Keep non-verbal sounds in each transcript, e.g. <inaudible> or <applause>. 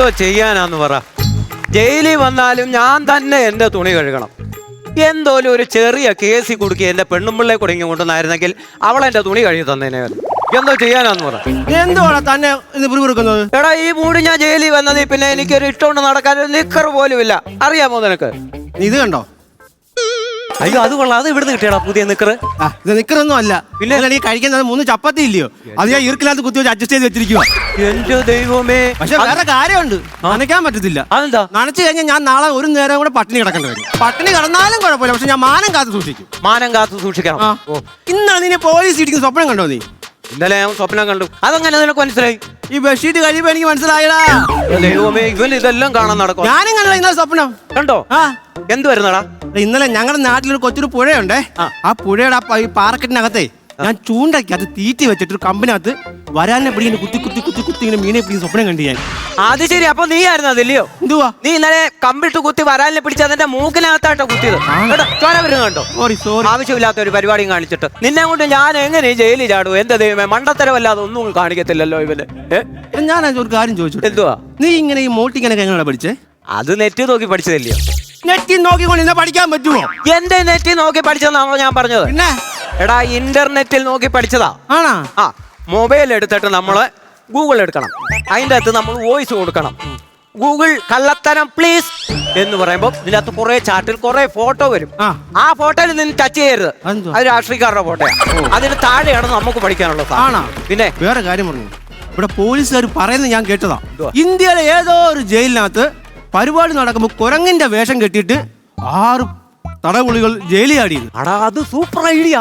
എന്തോ ചെയ്യാനാന്ന് പറ. ജയിലിൽ വന്നാലും ഞാൻ തന്നെ എന്റെ തുണി കഴുകണം. എന്തോലും ഒരു ചെറിയ കേസി കുടുക്കി എന്റെ പെണ്ണുമ്പിള്ളെ കുടുങ്ങി കൊണ്ടുവന്നായിരുന്നെങ്കിൽ അവൾ എന്റെ തുണി കഴുകി തന്നേനെ എന്തോ ചെയ്യാനാന്ന് പറ. എന്തുവാണ് തന്നെ പിറുപിറുക്കുന്നത് എടാ ഈ മൂടി ഞാൻ ജയിലിൽ വന്നത് പിന്നെ എനിക്കൊരു ഇഷ്ടമുണ്ട് നടക്കാൻ. ഒരു നിക്കർ പോലും ഇല്ല അറിയാമോ നിനക്ക്? ഇത് കണ്ടോ? അയ്യോ അത് കൊള്ളാം. അത് ഇവിടുന്ന് കിട്ടിയടാ പുതിയ നിക്കർ ആ, ഇത് നിക്കറൊന്നും അല്ല. പിന്നെ? ഈ കഴിക്കുന്നത് മൂന്ന് ചപ്പാത്തി ഇല്ലയോ? അത് ഞാൻ ഈർക്കിനകത്ത് കുത്തി വെച്ച് അഡ്ജസ്റ്റ് ചെയ്ത് വെച്ചിരിക്കുക എന്റെ ദൈവമേ. പക്ഷെ വേറെ കാര്യമുണ്ട്. നനയ്ക്കാൻ പറ്റത്തില്ല. അതെന്താ? നനച്ചു കഴിഞ്ഞാൽ ഞാൻ നാളെ ഒരു നേരം കൂടെ പട്ടിണി കിടക്കേണ്ടി വരും. പട്ടിണി കിടന്നാലും കുഴപ്പമില്ല പക്ഷെ ഞാൻ മാനം കാത്തു സൂക്ഷിക്കും. മാനം കാത്തു സൂക്ഷിക്കണം. ആ. ഇന്നാണ് നിന്നെ പോലീസ് ഇടിക്കുന്ന സ്വപ്നം കണ്ടോ നീ? ഇന്നലെ ഞാൻ സ്വപ്നം കണ്ടു. അതങ്ങനെ നിനക്ക് മനസ്സിലായി? ഈ ബെഡ്ഷീറ്റ് കഴിയുമ്പോ എനിക്ക് മനസ്സിലായടാ. ദൈവമേ ഇവൻ ഇതെല്ലാം കാണാൻ നടക്കും ഞാനും കണ്ടോ ഇന്നലെ സ്വപ്നം. കണ്ടോ? ആ. എന്ത് വരുന്നടാ? ഇന്നലെ ഞങ്ങളുടെ നാട്ടിലൊരു കൊച്ചൊരു പുഴയുണ്ടേ. ആ. പുഴയുടെ ആ പ- ഈ പാറക്കെട്ടിനകത്തെ ഞാൻ ചൂണ്ടാക്കി അത് തീറ്റി വെച്ചിട്ട് ഒരു കമ്പിനകത്ത് വരാനെ പിടി കുത്തി കുത്തി കുത്തി കുത്തി ഇങ്ങനെ മീനെ പിടിക്കുന്ന സ്വപ്നം കണ്ടു ഞാൻ. അത് ശരി അപ്പൊ നീ ആയിരുന്നു അതില്ലയോ എന്തുവാ? നീ ഇന്നലെ കമ്പിട്ട് കുത്തി വരാനെ പിടിച്ച് അതിന്റെ മൂക്കിനകത്താട്ടോ കുത്തിയത്. കേട്ടോ ചോര വരുന്ന കണ്ടോ സോറി സോറി ആവശ്യമില്ലാത്ത ഒരു പരിപാടിയും കാണിച്ചിട്ട്. നിന്നെ കൊണ്ട് ഞാൻ എങ്ങനെ ജയിലിൽ ചാടും? എന്താ ദൈവമേ മണ്ടത്തരമല്ലാതെ ഒന്നും കാണിക്കത്തില്ലല്ലോ ഇവന്? ഞാൻ ഒരു കാര്യം ചോദിച്ചു എന്തുവാ? നീ ഇങ്ങനെ ഈ മോട്ടിങ്ങനെ എങ്ങനെയാണ് പഠിച്ചേ? അത് നെറ്റ് നോക്കി പഠിച്ചതല്ലയോ നെറ്റിൽ നോക്കിക്കൊണ്ട് ഇന്ന് പഠിക്കാൻ പറ്റുമോ? എന്റെ നെറ്റ് നോക്കി പഠിച്ചതെന്നാണോ ഞാൻ പറഞ്ഞത്? പിന്നെ? എടാ ഇന്റർനെറ്റിൽ നോക്കി പഠിച്ചതാ. ആണോ? ആ മൊബൈൽ എടുത്തിട്ട് നമ്മൾ ഗൂഗിൾ എടുക്കണം. അതിന്റെ അകത്ത് നമ്മൾ വോയിസ് കൊടുക്കണം. ഗൂഗിൾ കള്ളത്തരം പ്ലീസ് എന്ന് പറയുമ്പോൾ ഇതിനകത്ത് കുറെ ചാറ്റിൽ കുറെ ഫോട്ടോ വരും. ആ. ഫോട്ടോയിൽ നിന്ന് ടച്ച് ചെയ്യരുത്? അത് രാഷ്ട്രീയക്കാരുടെ ഫോട്ടോയാ. അതിന് താഴെയാണ് നമുക്ക് പഠിക്കാനുള്ളത്. ആണോ? പിന്നെ? വേറെ കാര്യം പറഞ്ഞു. ഇവിടെ പോലീസുകാർ പറയുന്നത് ഞാൻ കേട്ടതാ? ഇന്ത്യയിലെ ഏതോ ഒരു ജയിലിനകത്ത് പരിപാടി നടക്കുമ്പോൾ കുരങ്ങിന്റെ വേഷം കെട്ടിയിട്ട് ആറ് തടവുളികൾ ജയിലിൽ ചാടിയത് അടാ അത് സൂപ്പർ ഐഡിയ.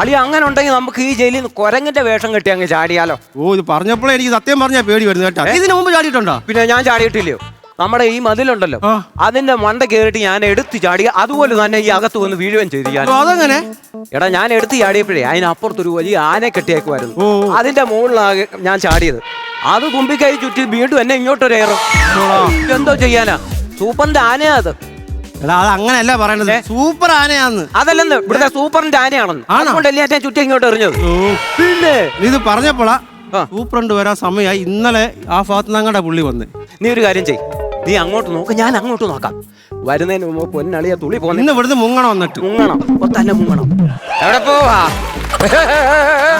അളി അങ്ങനെ ഉണ്ടെങ്കിൽ നമുക്ക് ഈ ജയിലിൽ നിന്ന് കുരങ്ങിന്റെ വേഷം കെട്ടി അങ്ങ് ചാടിയാലോ? ഓ ഇത് പറഞ്ഞപ്പോഴേ എനിക്ക് സത്യം പറഞ്ഞാൽ പേടി വരുന്നു കേട്ടോ. ഇതിനു മുമ്പ് ചാടിയിട്ടുണ്ടോ? പിന്നെ ഞാൻ ചാടിയിട്ടില്ലയോ? നമ്മുടെ ഈ മതിലുണ്ടല്ലോ. അതിന്റെ മണ്ട കയറിയിട്ട് ഞാൻ എടുത്തു ചാടി അതുപോലെ തന്നെ ഈ അകത്ത് വന്ന് വീഴുകയും ചെയ്തു ഞാൻ. എടാ ഞാൻ എടുത്ത് ചാടിയപ്പോഴേ അതിനപ്പുറത്തൊരു വലിയ ആനെ കെട്ടിയേക്കുമായിരുന്നു അതിന്റെ മുകളിലാകെ ഞാൻ ചാടിയത്. അത് കുമ്പിക്കായി ചുറ്റി വീണ്ടും എന്നെ ഇങ്ങോട്ടൊരു ഏറും എന്തോ ചെയ്യാനാ? സൂപ്പറിന്റെ ആനയാ അത് എടാ അത് അങ്ങനെയല്ല പറയണത്. സൂപ്പർ ആനയാന്ന്. അതല്ലെന്ന് ഇവിടുത്തെ സൂപ്പറിന്റെ ആനയാണെന്ന്? അതുകൊണ്ടല്ലേ ഞാൻ ചുറ്റി ഇങ്ങോട്ട് എറിഞ്ഞത്? പിന്നെ? നീ ഇത് പറഞ്ഞപ്പോഴാ. സൂപ്രണ്ട് വരാൻ സമയമായി. ഇന്നലെ ആ ഭാഗത്ത് നിന്നങ്ങടെ പുള്ളി വന്ന്. നീ ഒരു കാര്യം ചെയ് നീ അങ്ങോട്ട് നോക്ക് ഞാൻ അങ്ങോട്ട് നോക്കാം. വരുന്നതിന് മുമ്പ് പൊന്നളിയ തുളി പോന്നെ ഇന്ന് ഇവിടുന്ന് മുങ്ങണം എന്നിട്ട്. മുങ്ങണം. ഒത്തന്നെ തന്നെ മുങ്ങണം. എവിടെ പോവാ?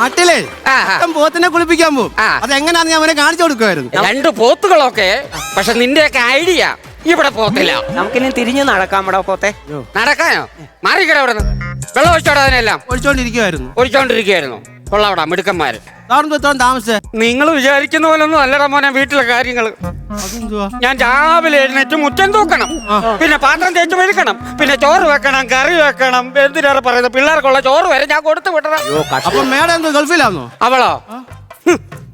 നാട്ടിലെ. ആ, പോത്തിനെ കുളിപ്പിക്കാൻ പോകും ആ. അതെങ്ങനെയാന്ന് ഞാൻ അവനെ കാണിച്ചു കൊടുക്കുമായിരുന്നു. രണ്ട് പോത്തുകളൊക്കെ പക്ഷെ നിന്റെയൊക്കെ ഐഡിയ ഇവിടെ പോത്തില്ല നമുക്കിനി തിരിഞ്ഞു നടക്കാം ഇവിടെ പോത്തെ. നടക്കാനോ? മാറിക്കട അവിടെ നിന്ന് വെള്ളം ഒഴിച്ചോടാ അതിനെല്ലാം ഒഴിച്ചോണ്ടിരിക്കുവായിരുന്നു. ഒഴിച്ചോണ്ടിരിക്കുകയായിരുന്നു കൊള്ളാവിടാ മിടുക്കന്മാര്. താമസിച്ചേ? നിങ്ങൾ വിചാരിക്കുന്ന പോലെ ഒന്നും അല്ലടാ മോനെ വീട്ടിലെ കാര്യങ്ങൾ ഞാൻ രാവിലെ എഴുന്നേറ്റ് മുറ്റം തൂക്കണം. പിന്നെ പാത്രം തേച്ച് മെഴുക്കണം. പിന്നെ ചോറ് വെക്കണം കറി വെക്കണം. എന്തിനാണ് പറയുന്നത്? പിള്ളേർക്കുള്ള ചോറ് വരെ ഞാൻ കൊടുത്തു വിട്ടതാ അപ്പൊ മേഡം ഗൾഫിലാണോ ഗൾഫിലാന്നോ? അവളോ?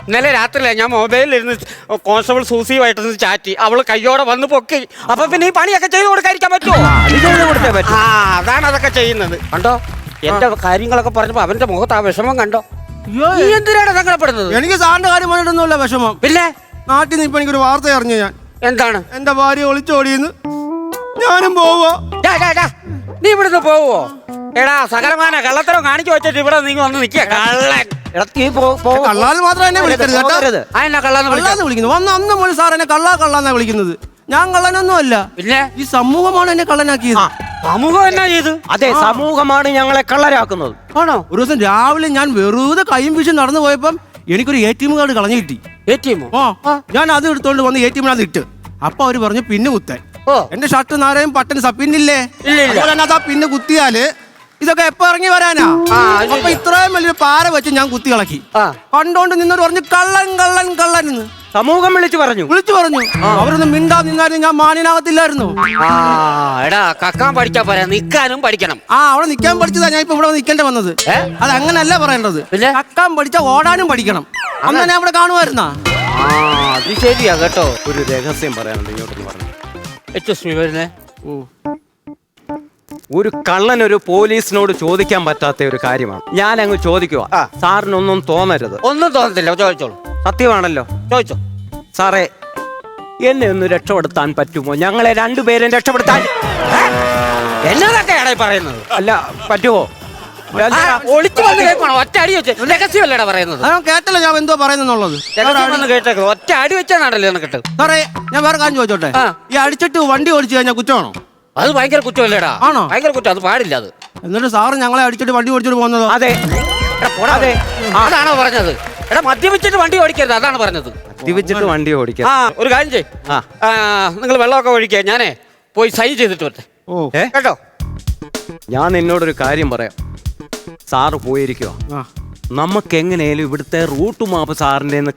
ഇന്നലെ രാത്രിയിലെ ഞാൻ മൊബൈലിൽ ഇരുന്ന് കോൺസ്റ്റബിൾ സൂസിയുമായിട്ട് ചാറ്റി. അവൾ കയ്യോടെ വന്ന് പൊക്കി. അപ്പൊ പിന്നെ ഈ പണിയൊക്കെ ചെയ്ത് കൊടുക്കാതിരിക്കാൻ പറ്റുമോ ആ അതാണ് അതൊക്കെ ചെയ്യുന്നത്. കണ്ടോ? എന്റെ കാര്യങ്ങളൊക്കെ പറഞ്ഞപ്പോ അവന്റെ മുഖത്ത് ആ വിഷമം കണ്ടോ? നീ എന്തിനാണ് സങ്കടപ്പെടുന്നത്? എനിക്ക് സാറിന്റെ കാര്യം പറഞ്ഞിട്ടൊന്നുമില്ല വിഷമം. പിന്നെ? നാട്ടിൽ നിന്ന് ഇപ്പൊ എനിക്കൊരു വാർത്ത അറിഞ്ഞു ഞാൻ. എന്താണ്? എന്റെ ഭാര്യ ഒളിച്ചോടിയെന്ന് ഞാനും പോവോ. നീ ഇവിടുന്ന് പോവോ എടാ സകലമാന കള്ളത്തരം കാണിച്ചു വെച്ചിട്ട് ഇവിടെ നീ വന്ന് നിക്കുക കള്ളൻ. കള്ളാന്ന് മാത്രം എന്നെ വിളിക്കരുത് കേട്ടോ. കള്ളാന്ന് വിളിക്കുന്നു. വന്ന് അന്ന് മുതൽ സാർ എന്നെ കള്ളാ കള്ളാന്നാ വിളിക്കുന്നത്. ഞാൻ കള്ളനൊന്നും അല്ല പിന്നെ? ഈ സമൂഹമാണ് എന്നെ കള്ളനാക്കിയത്. സമൂഹം എന്നാ ചെയ്തു അതെ സമൂഹമാണ് ഞങ്ങളെ കള്ളരാക്കുന്നത്. ആണോ? ഒരു ദിവസം രാവിലെ ഞാൻ വെറുതെ കൈയും വീശി നടന്നു പോയപ്പം എനിക്കൊരു എ ടി എം കാർഡ് കളഞ്ഞു കിട്ടി. എ ടി എം ഓ? ഞാൻ അത് എടുത്തോണ്ട് വന്ന് എ ടി എമ്മിനകത്ത് ഇട്ട്. അപ്പൊ അവർ പറഞ്ഞു പിന്നെ കുത്താൻ ഓ. എന്റെ ഷർട്ട് നാരയും പട്ടൻ സപ്പിന്നില്ലേ പിന്നെ കുത്തിയാൽ ഇതൊക്കെ എപ്പോ ഇറങ്ങി വരാനാ? അപ്പൊ ഇത്രയും വലിയൊരു പാര വെച്ച് ഞാൻ കുത്തി കളക്കി കണ്ടോണ്ട് നിന്നോട് പറഞ്ഞു കള്ളൻ കള്ളൻ കള്ളൻ എന്ന്. സമൂഹം വിളിച്ചു പറഞ്ഞു. വിളിച്ചു പറഞ്ഞു. അവരൊന്നും മിണ്ടാ നിന്നാലും ഞാൻ മാന്യനാകത്തില്ലായിരുന്നു. ആ എടാ കക്കാൻ പഠിച്ചാ പറയാ നിക്കാനും പഠിക്കണം. ആ അവിടെ നിക്കാൻ പഠിച്ചതാ ഞാൻ ഇപ്പൊ ഇവിടെ നിക്കേണ്ടി വന്നത്. അത് അങ്ങനല്ല പറയേണ്ടത്. കക്കാൻ പഠിച്ച ഓടാനും പഠിക്കണം. അന്ന് ഞാൻ അവിടെ കാണുമായിരുന്നാ. ആ അത് ശരിയാ കേട്ടോ. ഒരു രഹസ്യം പറയാനുണ്ട് ഇങ്ങോട്ടൊന്ന് പറഞ്ഞു. എക്സ്ക്യൂസ് മീ വരുന്നേ. ഒരു കള്ളൻ ഒരു പോലീസിനോട് ചോദിക്കാൻ പറ്റാത്ത ഒരു കാര്യമാണ്. ഞാൻ അങ്ങ് ചോദിക്കുക സാറിനൊന്നും തോന്നരുത്. ഒന്നും തോന്നത്തില്ല. ചോദിച്ചോളൂ. സത്യമാണല്ലോ. ചോദിച്ചോ. സാറേ എന്നെ ഒന്ന് രക്ഷപ്പെടുത്താൻ പറ്റുമോ? ഞങ്ങളെ രണ്ടുപേരും രക്ഷപ്പെടുത്താൻ എന്നതൊക്കെയാണ് പറയുന്നത്? അല്ല പറ്റുമോ എന്താ? ഒളിച്ചു വന്ന് കേൾക്കണം ഒറ്റ അടി വെച്ച് രഹസ്യമല്ലടാ പറയുന്നത്. കേട്ടല്ലോ ഞാൻ എന്തോ പറയുന്നുള്ളത്. രഹസ്യം വന്ന് കേട്ടേക്ക്. ഒറ്റ അടി വെച്ചാണല്ലോ സാറേ ഞാൻ വേറെ കാര്യം ചോദിച്ചോട്ടെ? ആ. ഈ അടിച്ചിട്ട് വണ്ടി ഓടിച്ചു കഴിഞ്ഞാൽ കുറ്റമാണോ? അത് ഭയങ്കര കുറ്റമല്ലേടാ? ആണോ? ഭയങ്കര കുറ്റം. അത് പാടില്ല അത്. എന്നിട്ട് സാറ് ഞങ്ങളെ അടിച്ചിട്ട് വണ്ടി ഓടിച്ചിട്ട് പോകുന്നത്? അതെ. എടാ, പോടാ. അതെ. അതാണോ പറഞ്ഞത്? എടാ മദ്യപിച്ചിട്ട് വണ്ടി ഓടിക്കരുത്. അതാണ് പറഞ്ഞത്? ദിവച്ചിട്ട് വണ്ടി ഓടിക്കാം ആ ഒരു കാര്യം ചെയ് ആ. നിങ്ങൾ വെള്ളമൊക്കെ ഒഴിക്കുക ഞാനേ പോയി സൈൻ ചെയ്തിട്ട് വരട്ടെ. ഓ. ഏ? കേട്ടോ? ഞാൻ നിന്നോടൊരു കാര്യം പറയാം. സാറ് പോയിരിക്കുക ആ. നമുക്ക് എങ്ങനെയാലും ഇവിടുത്തെ റൂട്ട് മാപ്പ് സാറിന്റെ നിന്ന്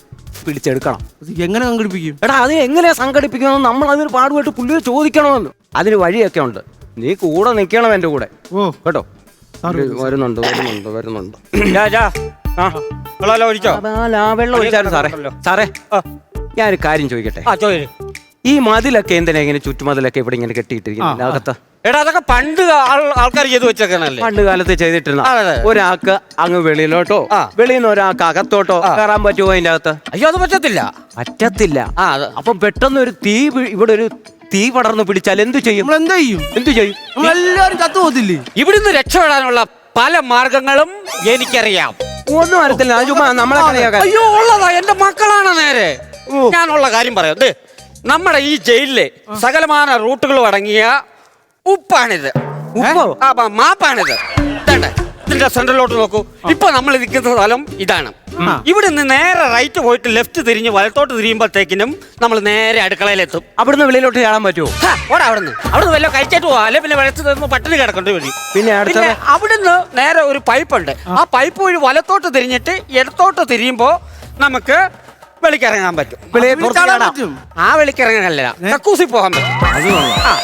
പിടിച്ചെടുക്കണം. എങ്ങനെ സംഘടിപ്പിക്കും? എടാ അത് എങ്ങനെ സംഘടിപ്പിക്കണമെന്ന് നമ്മൾ അതിന് പാടുപെട്ട് പുള്ളിയെ ചോദിക്കണമെന്ന്. അതിന് വഴിയൊക്കെ ഉണ്ട്. നീ കൂടെ നിൽക്കണം എന്റെ കൂടെ. ഓ. കേട്ടോ? വരുന്നുണ്ട് വരുന്നുണ്ട് വരുന്നുണ്ട്. വെള്ളം ഒഴിച്ചാലും സാറേ. സാറേ ഞാനൊരു കാര്യം ചോദിക്കട്ടെ? ഈ മതിലൊക്കെ എന്തിനാ ഇങ്ങനെ ചുറ്റുമതിലൊക്കെ ഇവിടെ ഇങ്ങനെ കെട്ടിയിട്ടിരിക്കുന്നത്. അകത്ത്. എടാ അതൊക്കെ പണ്ട് ആൾക്കാർ ചെയ്തു വെച്ചേക്കണല്ലേ? പണ്ട് കാലത്ത് ചെയ്തിട്ടില്ല. ഒരാൾക്ക് അങ്ങ് വെളിയിലോട്ടോ. വെളിയിൽ നിന്ന് ഒരാൾക്ക് അകത്തോട്ടോ കയറാൻ പറ്റുമോ അതിന്റെ അകത്ത്? അയ്യോ അത് പറ്റത്തില്ല. പറ്റത്തില്ല. ആ അപ്പൊ പെട്ടെന്ന് ഒരു തീ ഇവിടെ ഒരു തീ പടർന്നു പിടിച്ചാൽ എന്ത് ചെയ്യും? നമ്മൾ എന്താ ചെയ്യും? എന്ത് ചെയ്യും? എല്ലാവരും ചത്തു പോകത്തില്ലേ? ഇവിടുന്ന് രക്ഷപ്പെടാനുള്ള പല മാർഗങ്ങളും എനിക്കറിയാം. ഒന്നും അറിയത്തില്ല. ചുമ്മാ നമ്മളെ അയ്യോ ഉള്ളതാ. എന്റെ മക്കളാണ് നേരെ. ഞാനുള്ള കാര്യം പറയാം. നമ്മുടെ ഈ ജയിലിലെ സകലമാന റൂട്ടുകളും അടങ്ങിയ ഉപ്പാണിത്. ഉപ്പോ? ആ മ- മാപ്പാണിത്. ഇതേണ്ടേ. ഇതിന്റെ സെന്ററിലോട്ട് നോക്കൂ. ഇപ്പൊ നമ്മൾ നിൽക്കുന്ന സ്ഥലം ഇതാണ്. ഇവിടെ നിന്ന് നേരെ റൈറ്റ് പോയിട്ട് ലെഫ്റ്റ് തിരിഞ്ഞ് വലത്തോട്ട് തിരിയുമ്പോഴത്തേക്കിനും നമ്മൾ നേരെ അടുക്കളയിലെത്തും. അവിടുന്ന് വെളിയിലോട്ട് ചാടാൻ പറ്റുമോ? ഹാ, ഓടാ അവിടുന്ന്. അവിടുന്ന് വല്ല കഴിച്ചിട്ട് പോവാ. അല്ലെ പിന്നെ വെള്ളത്തിൽ നിന്ന് പട്ടിണി കിടക്കേണ്ടി വരും. പിന്നെ അടുത്ത പിന്നെ അവിടുന്ന് നേരെ ഒരു പൈപ്പ് ഉണ്ട്. ആ. പൈപ്പ് വഴി വലത്തോട്ട് തിരിഞ്ഞിട്ട് ഇടത്തോട്ട് തിരിയുമ്പോ നമുക്ക് വെളിക്കിറങ്ങാൻ പറ്റും. അതിൽ പുറത്ത് ചാടാൻ പറ്റും. ആ വെളിക്കിറങ്ങാനല്ല. കക്കൂസി പോകാൻ പറ്റും. ആ,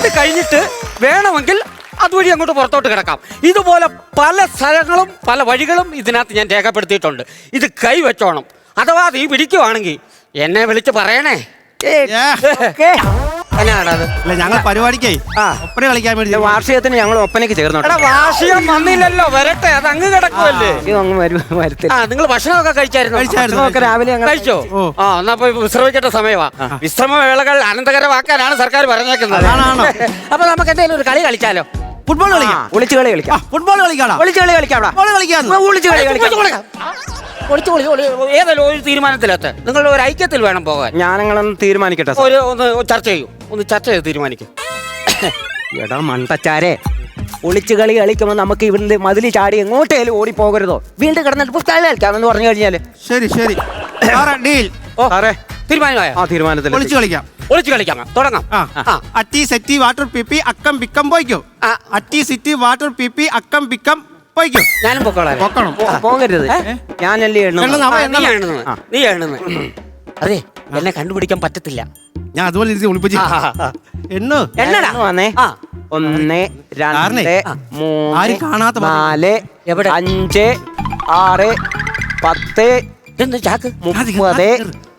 അത് കഴിഞ്ഞിട്ട് വേണമെങ്കിൽ അതുവഴി അങ്ങോട്ട് പുറത്തോട്ട് കിടക്കാം. ഇതുപോലെ പല സ്ഥലങ്ങളും പല വഴികളും ഇതിനകത്ത് ഞാൻ രേഖപ്പെടുത്തിയിട്ടുണ്ട്. ഇത് കൈവച്ചോണം. അഥവാ നീ പിടിക്കുവാണെങ്കിൽ എന്നെ വിളിച്ച് പറയണേ. ഏ, എന്നാണത് അല്ല ഞങ്ങൾ പരിപാടിക്കേ ആ. ഒപ്പന കളിക്കാൻ വേണ്ടി ഇത് വാർഷികത്തിന് ഞങ്ങൾ ഒപ്പനയ്ക്ക് ചേർന്നോട്ടെ. എടാ വാർഷികം വന്നില്ലല്ലോ. വരട്ടെ അത് അങ്ങ് കിടക്കുമല്ലേ അങ്ങ് വരും വരത്തില്ല. ആ നിങ്ങൾ ഭക്ഷണമൊക്കെ കഴിച്ചായിരുന്നു? കഴിച്ചായിരുന്നു. ഭക്ഷണമൊക്കെ രാവിലെ ഞങ്ങൾ കഴിച്ചോ? ഓ. ആ എന്നാ പോയി വിശ്രമിക്കേണ്ട സമയമാ. വിശ്രമവേളകൾ അനന്തകരമാക്കാനാണ് സർക്കാർ പറഞ്ഞേക്കുന്നത്? <laughs> അപ്പൊ നമുക്ക് എന്തെങ്കിലും ഒരു കളി കളിച്ചാലോ? ഫുട്ബോൾ കളിക്കാം. ഒളിച്ചു കളി കളിക്കാം. ഫുട്ബോൾ കളിക്കാടാ ഒളിച്ചു കളി കളിക്കാം അവിടെ. ഫുട്ബോൾ കളിക്കാന്ന് ഒളിച്ചു കളി കളിക്കാം. ഒളിച്ചു ഒളിച്ചു ഒളി ഏതായാലും ഒരു തീരുമാനത്തിലെത്ത് നിങ്ങളുടെ ഒരു ഐക്യത്തിൽ വേണം പോകാൻ. ഞാനങ്ങളൊന്ന് തീരുമാനിക്കട്ടെ സാർ. ഒരു ഒന്ന് ചർച്ച ചെയ്യൂ. ഒന്ന് ചർച്ച ചെയ്ത് തീരുമാനിക്കും. എടാ മണ്ടച്ചാരെ ഒളിച്ചു കളി കളിക്കുമ്പോൾ നമുക്ക് ഇവിടുന്ന് മതിൽ ചാടി എങ്ങോട്ടേലും ഓടി പോകരുതോ വീണ്ടും കിടന്നിട്ട് പുസ്തകം കളി കളിക്കാമെന്ന് പറഞ്ഞു കഴിഞ്ഞാൽ. ശരി ശരി. ഡീൽ ഓ സാറേ തീരുമാനമായോ ആ തീരുമാനത്തിൽ ഒളിച്ചു കളിക്കാം. ഒളിച്ചു കളിക്കാം തുടങ്ങാം. അട്ടി സെറ്റി വാട്ടർ പിപ്പി അക്കം പിക്കം പോയിക്കോ. അറ്റി അട്ടി സിറ്റി വാട്ടർ പിപ്പി അക്കം പിക്കം പോയിക്കോ. ഞാനും പൊക്കോളാം. പൊക്കണം. പോകരുത്. ഞാനല്ലേ അവൻ നീ എണ്ണണം. എണ്ണുന്നത്. നീ എണ്ണുന്നത്. അതെ എന്നെ കണ്ടുപിടിക്കാൻ പറ്റത്തില്ല. ഞാൻ അതുപോലെ ഇരുത്തി ഒളിപ്പിച്ച്. എണ്ണു? എണ്ണടാ. എണ്ണുവാന്നേ. ആ. ഒന്ന് രണ്ട് കാരണേ, മൂന്ന് ആരും കാണാത്ത. നാല് എവിടെ? അഞ്ച് ആറ് പത്ത് ഇതെന്ത് ചാക്ക്? മുപ്പത്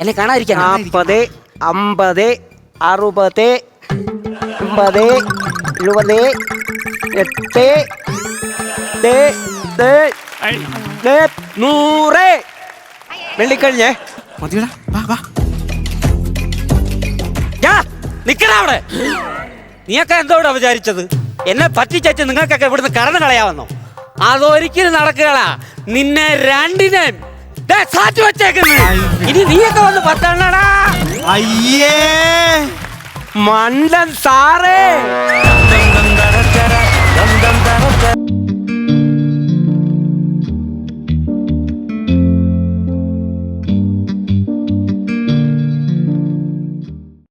എന്നെ കാണാതിരിക്കാൻ നാൽപ്പത് അമ്പത് അറുപത് അമ്പത് എഴുപത് എട്ട് ദേ, ദേ, ദേ, നൂറ്. വെള്ളിക്കഴിഞ്ഞേ. മതിയടാ വാ വാ. നീയൊക്കെ അവിടെ. നീയൊക്കെ എന്തോടാ വിചാരിച്ചത്? എന്നെ പറ്റിച്ചു നിങ്ങൾക്കൊക്കെ ഇവിടുന്ന് കടന്നു കളയാവുന്നോ അതൊരിക്കലും നടക്കുകകളാ നിന്നെ രണ്ടിനെ സാറ്റ് ഇനി നീയൊക്കെ വന്ന് പത്തെണ്ണടാ. അയ്യേ. മണ്ടൻ സാറേ.